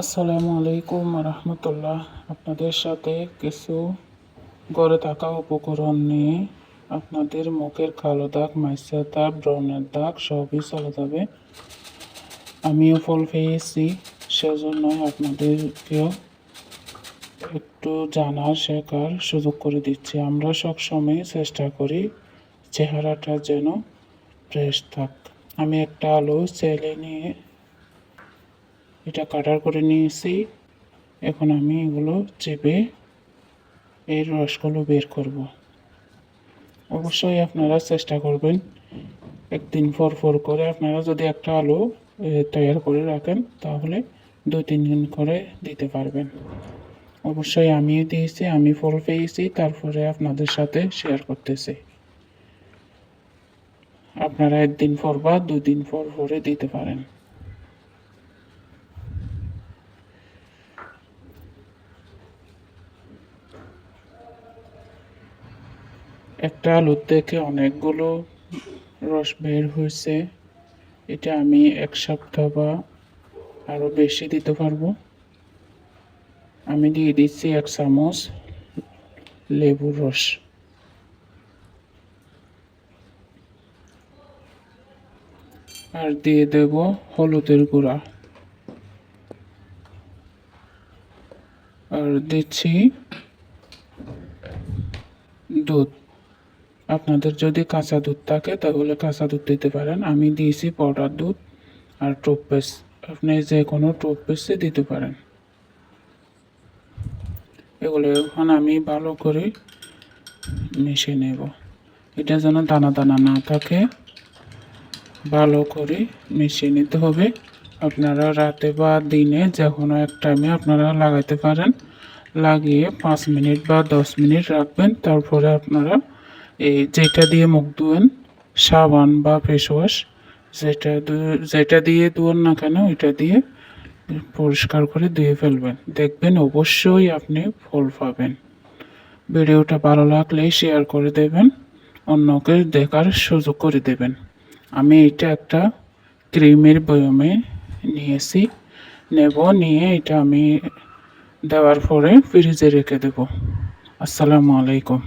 আসসালামু আলাইকুম রহমতুল্লাহ। আপনাদের সাথে কিছু গড়ে থাকা উপকরণ নিয়ে আপনাদের মুখের কালো দাগ মাইসা দাগ, ব্রণের দাগ সবই চলে যাবে। আমিও ফল পেয়েছি সেজন্য আপনাদেরকেও একটু জানার, শেখার সুযোগ করে দিচ্ছি। আমরা সবসময় চেষ্টা করি চেহারাটা যেন ফ্রেশ থাক। আমি একটা আলু চেলে নিয়ে এটা কাটার করে নিয়েছি। এখন আমি এগুলো চেপে এর রসগুলো বের করব। অবশ্যই আপনারা চেষ্টা করবেন একদিন পর পর করে। আপনারা যদি একটা আলু তৈরি করে রাখেন, তাহলে দু তিন দিন করে দিতে পারবেন। অবশ্যই আমিও দিয়েছি, আমি ফল পেয়েছি, তারপরে আপনাদের সাথে শেয়ার করতেছি। আপনারা একদিন পর বা দুই দিন পর পরে দিতে পারেন। একটা আলুর থেকে অনেকগুলো রস বের হয়েছে। এটা আমি এক সপ্তাহ বা আরও বেশি দিতে পারব। আমি দিয়ে দিচ্ছি এক চামচ লেবুর রস। আর দিয়ে দেব হলুদের গুঁড়া। আর দিচ্ছি দুধ। আপনাদের যদি কাঁচা দুধ থাকে, তাহলে কাঁচা দুধ দিতে পারেন। আমি দিয়েছি পাউডার দুধ আর টুথপেস্ট আপনি যে কোনো টুথপেস্টে দিতে পারেন। এগুলো এখন আমি ভালো করে মিশিয়ে নেব। এটা যেন দানা দানা না থাকে। ভালো করে মিশিয়ে নিতে হবে। আপনারা রাতে বা দিনে যে কোনো এক টাইমে আপনারা লাগাইতে পারেন। লাগিয়ে পাঁচ মিনিট বা দশ মিনিট রাখবেন। তারপরে আপনারা এই যেটা দিয়ে মুখ ধুয়েন, সাবান বা ফেস ওয়াশ যেটা যেটা দিয়ে ধুয়েন না কেন, ওইটা দিয়ে পরিষ্কার করে ধুয়ে ফেলবেন। দেখবেন অবশ্যই আপনি ফল পাবেন। ভিডিওটা ভালো লাগলে শেয়ার করে দেবেন, অন্যকে দেখার সুযোগ করে দেবেন। আমি এটা একটা ক্রিমের বয়মে নিয়েছি। নেব, নিয়ে এটা আমি দেওয়ার পরে ফ্রিজে রেখে দেব। আসসালামু আলাইকুম।